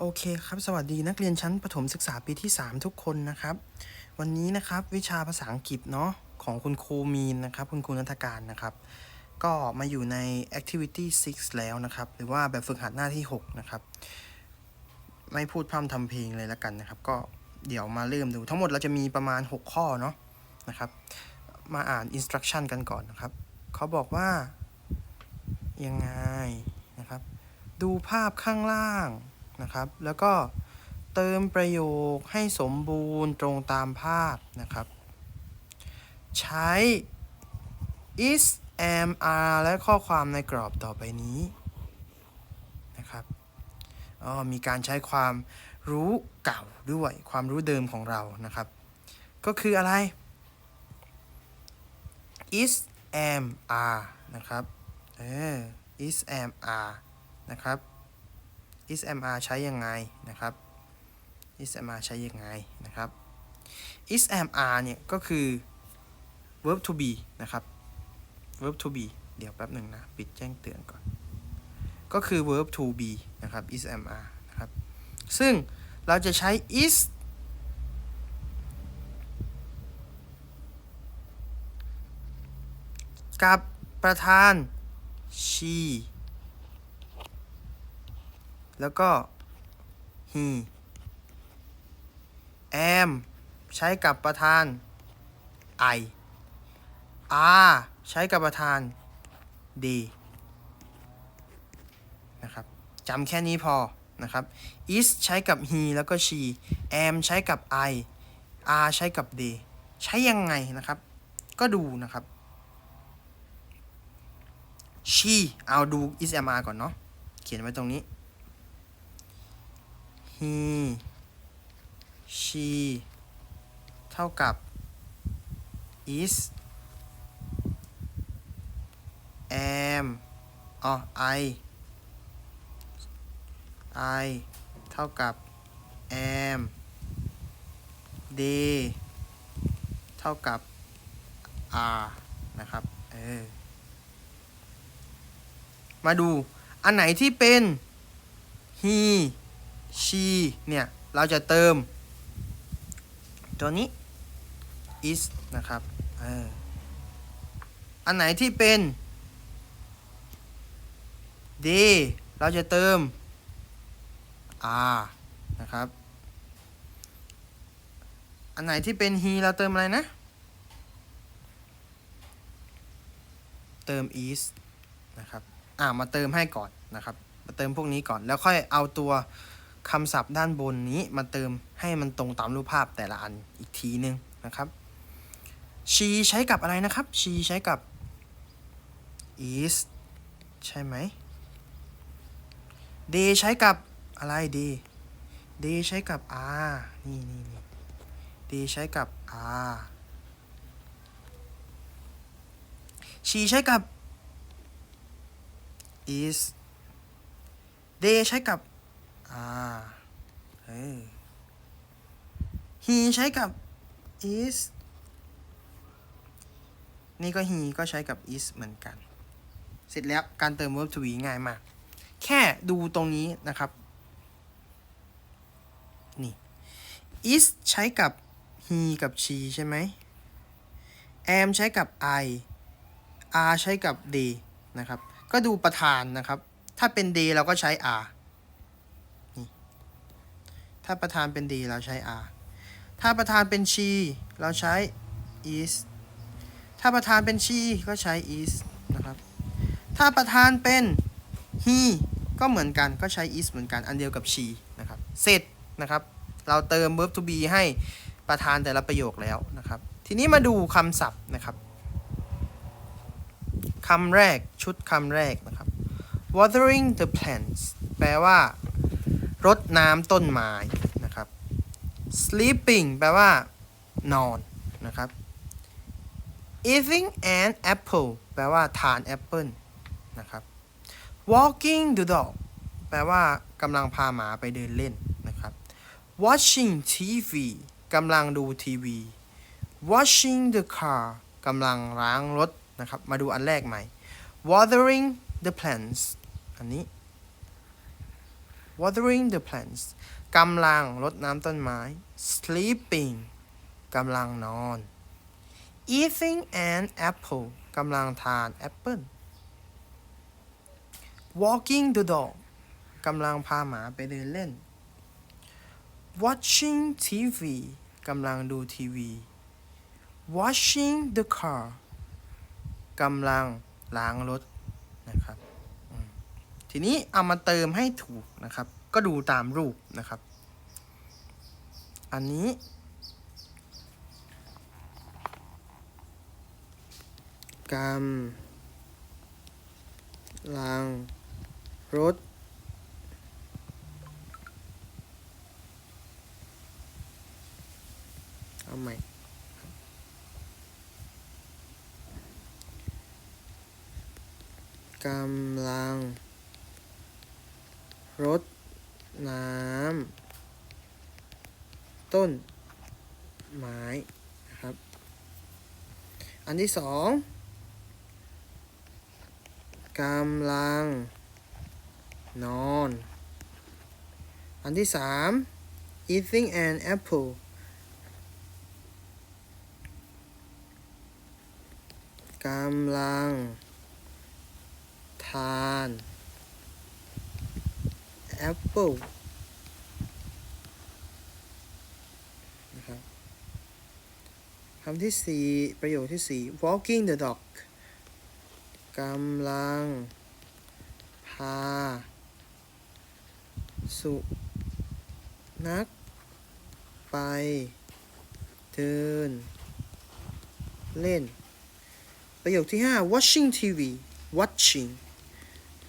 โอเคครับ สวัสดีนักเรียนชั้นประถมศึกษาปีที่ 3 ทุกคนนะครับ วันนี้นะครับวิชาภาษาอังกฤษเนาะของคุณครูมีนนะครับ คุณครูนัฐการนะครับ ก็มาอยู่ใน activity 6 แล้วนะครับ หรือว่าแบบฝึกหัดหน้าที่ 6 นะครับ ไม่พูดพร่ำทำเพลงเลยแล้วกันนะครับ ก็เดี๋ยวมาเริ่มดู ทั้งหมดเราจะมีประมาณ 6 ข้อเนาะนะครับ มาอ่าน instruction กันก่อนนะครับ เขาบอกว่ายังไงนะครับ ดูภาพข้างล่าง นะครับ แล้วก็เติมประโยคให้สมบูรณ์ตรงตามภาพนะครับ ใช้ is am are และข้อความในกรอบต่อไปนี้นะครับอ๋อมีการใช้ความรู้เก่าด้วยความรู้เดิมของเรานะครับ ก็คืออะไร is am are นะครับ เออ is am are นะครับ ismr ใช้ยังไงนะครับ ismr ใช้ยังไงนะครับ ismr เนี่ยก็คือ verb to be นะครับ verb to be เดี๋ยวแป๊บหนึ่งนะ ปิดแจ้งเตือนก่อน ก็คือ verb to be นะครับ ismr นะครับ ซึ่งเราจะใช้ is กับประธาน she แล้วก็ he am ใช้กับประธาน I are ใช้กับประธาน they นะครับจำแค่นี้พอนะครับ is ใช้กับ he แล้วก็ she am ใช้กับ I are ใช้กับ they ใช้ยังไงนะครับ ก็ดูนะครับ she เอาดู is am are ก่อนเนาะ เขียนไว้ตรงนี้ he she เท่ากับ is am อ๋อ I I เท่ากับ am they เท่ากับ are นะครับ เออ มาดู อันไหนที่เป็น he she เนี่ย เราจะเติม ตัวนี้ is นะครับอออันไหนที่เป็น they เราจะเติม are นะครับ อันไหนที่เป็น he เราเติมอะไรนะ เติม is นะครับ อ่ามาเติมให้ก่อนนะครับ มาเติมพวกนี้ก่อนแล้วค่อยเอาตัว คำศัพท์ด้านบนนี้มาเติมให้มันตรงตามรูปภาพแต่ละอันอีกทีนึงนะครับ she ใช้กับอะไรนะครับ she ใช้กับ is ใช่ไหม they ใช้กับอะไร they they ใช้กับ are นี่นี่นี่ they ใช้กับ are she ใช้กับ is they ใช้กับ are เฮ้ย he ใช้กับ is นี่ก็ he ก็ใช้กับ is เหมือนกัน เสร็จแล้วการเติม verb to be ง่ายมาก แค่ดูตรงนี้นะครับ นี่ is ใช้กับ he กับ she ใช่ไหม am ใช้กับ I are ใช้กับ they นะครับ ก็ดูประธานนะครับ ถ้าเป็น they เราก็ใช้ are ถ้าประธานเป็น they เราใช้ are ถ้าประธานเป็น she เราใช้ is ถ้าประธานเป็น she ก็ใช้ is นะครับ ถ้าประธานเป็น he ก็เหมือนกันก็ใช้ is เหมือนกันอันเดียวกับ she นะครับ เสร็จนะครับ เราเติม verb to be ให้ประธานแต่ละประโยคแล้วนะครับ ทีนี้มาดูคำศัพท์นะครับคำแรกชุดคำแรกนะครับ watering the plants แปลว่า รดน้ำต้นไม้นะครับ sleeping แปลว่า นอนนะครับ eating an apple แปลว่าทานแอปเปิลนะครับ walking the dog แปลว่ากำลังพาหมาไปเดินเล่นนะครับ watching TV กำลังดูทีวี washing the car กำลังล้างรถนะครับ มาดูอันแรกใหม่ watering the plants อันนี้ watering the plants กำลังรดน้ำต้นไม้ sleeping กำลังนอน eating an apple กำลังทานแอปเปิล walking the dog กำลังพาหมาไปเดินเล่น watching TV กำลังดูทีวี washing the car กำลังล้างรถนะครับ ทีนี้เอามาเติมให้ถูกนะครับ ก็ดูตามรูปนะครับ อันนี้ กำลังรถเอาใหม่กำลัง รดน้ำต้น ไม้นะครับ อันที่สองกำลัง นอน อันที่สาม eating an apple กำลัง ทาน ปเปิลนะครับคำที่สี่ประโยคที่สี่ walking the dog กำลัง พา สุนัขไป เดิน เล่น ประโยคที่ห้า watching TV watching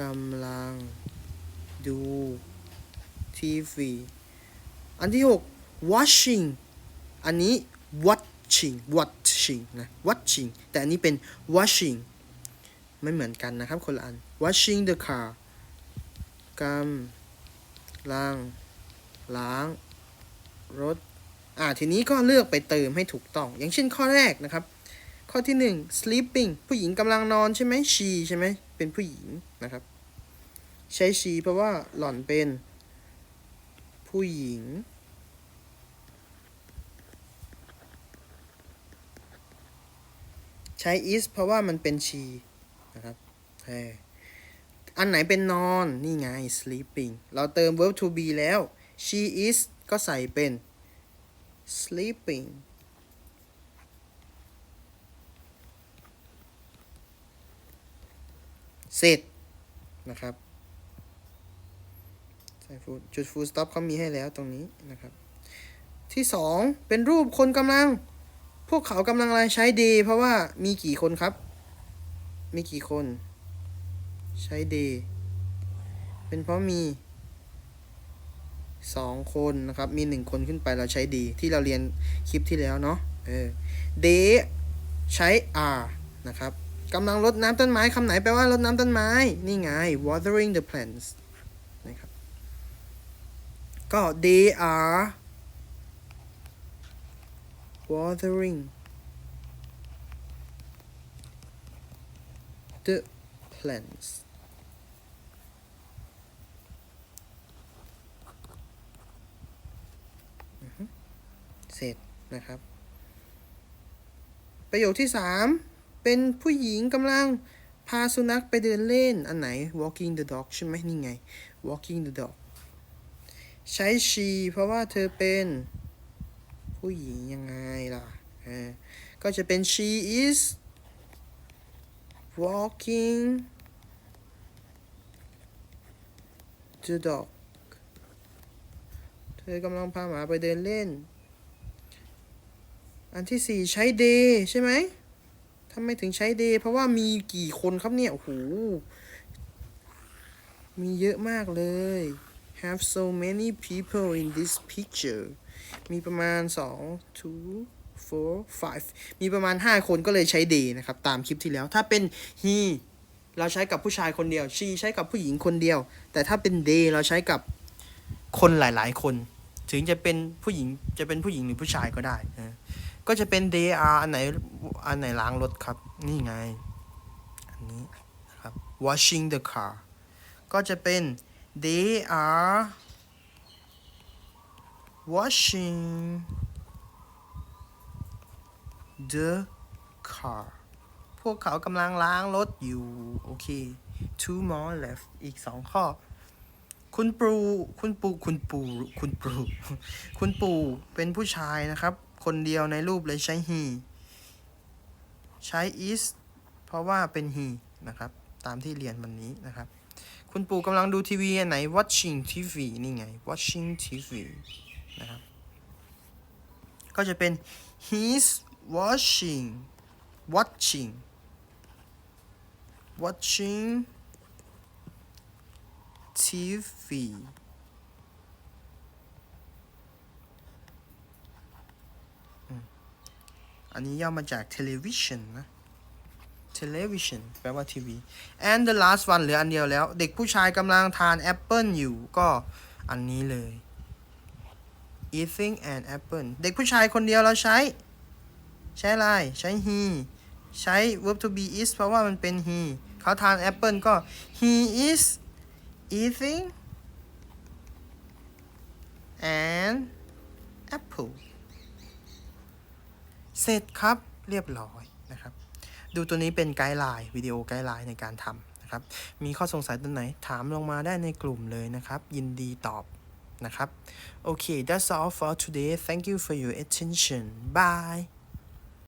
กำลัง ดูทีวีอันที่หก watching อันนี้ watching watching นะ watching แต่อันนี้เป็น washing ไม่เหมือนกันนะครับคนละอัน washing the car กำลังล้าง รถ อ่า ทีนี้ก็เลือกไปเติมให้ถูกต้อง อย่างเช่นข้อแรกนะครับ ข้อที่หนึ่ง sleeping ผู้หญิงกำลังนอนใช่ไหม she ใช่ไหม เป็นผู้หญิงนะครับ ใช้ she เพราะว่าหล่อนเป็น ผู้หญิง ใช้ is เพราะว่ามันเป็น she นะครับเอออันไหนเป็นนอน นี่ไง sleeping เราเติม verb to be แล้ว she is ก็ใส่เป็น sleeping เสร็จนะครับ ส่ฟูจุด full stop เขามีให้แล้วตรงนี้นะครับ ที่สองเป็นรูปคนกำลัง พวกเขากำลังอะไรใช้ day เพราะว่ามีกี่คนครับ มีกี่คน ใช้ day เป็นเพราะมีสองคนนะครับ มีหนึ่งคนขึ้นไปเราใช้ day ที่เราเรียนคลิปที่แล้วเนาะเออ day ใช้ are นะครับกำลังรดน้ำต้นไม้คำไหนแปลว่ารดน้ำต้นไม้ นี่ไง watering the plants ก็ they are watering the plants เสร็จนะครับ ประโยคที่สามเป็นผู้หญิงกำลังพาสุนัขไปเดินเล่น อันไหน walking the dog ใช่ไหมนี่ไง walking the dog ใช้ she เพราะว่าเธอเป็น ผู้หญิงยังไงล่ะก็จะเป็น she is walking the dog เธอกำลังพาหมาไปเดินเล่น อันที่สี่ใช้ day ใช่ไหมทำไมถึงใช้ day เพราะว่ามีกี่คนครับเนี่ย โอ้โห มีเยอะมากเลย have so many people in this picture มีประมาณ2 two four five มีประมาณ 5 คนก็เลยใช้ day นะครับ ตามคลิปที่แล้ว ถ้าเป็น he เราใช้กับผู้ชายคนเดียว she ใช้กับผู้หญิงคนเดียว แต่ถ้าเป็น they เราใช้กับคนหลาย ๆ คน ถึงจะเป็นผู้หญิง จะเป็นผู้หญิงหรือผู้ชายก็ได้นะก็จะเป็น they are อันไหน อันไหนล้างรถครับ นี่ไง อันนี้นะครับ washing the car ก็จะเป็น they are washing the car พวกเขากำลังล้างรถอยู่ โอเค two more left อีกสองข้อ คุณปู คุณปู คุณปู คุณปู คุณปู่เป็นผู้ชายนะครับ คนเดียวในรูปเลยใช้ he ใช้ is เพราะว่าเป็น he นะครับ ตามที่เรียนวันนี้นะครับ คุณปู่กำลังดูทีวีอันไหน watching TV นี่ไง watching TV นะครับ ก็จะเป็น he's watching watching watching TV อันนี้ย่อมาจาก television นะ television แปลว่าทีวี and the last one เหลืออันเดียวแล้ว เด็กผู้ชายกำลังทานแอปเปิลอยู่ก็อันนี้เลย eating an apple เด็กผู้ชายคนเดียวเราใช้ ใช้อะไร ใช้ he ใช้ verb to be is เพราะว่ามันเป็น he เขาทานแอปเปิลก็ he is eating an apple เสร็จครับเรียบร้อย ดูตัวนี้เป็นไกด์ไลน์วิดีโอไกด์ไลน์ในการทำนะครับ มีข้อสงสัยตรงไหนถามลงมาได้ในกลุ่มเลยนะครับ ยินดีตอบนะครับ โอเค that's all for today thank you for your attention bye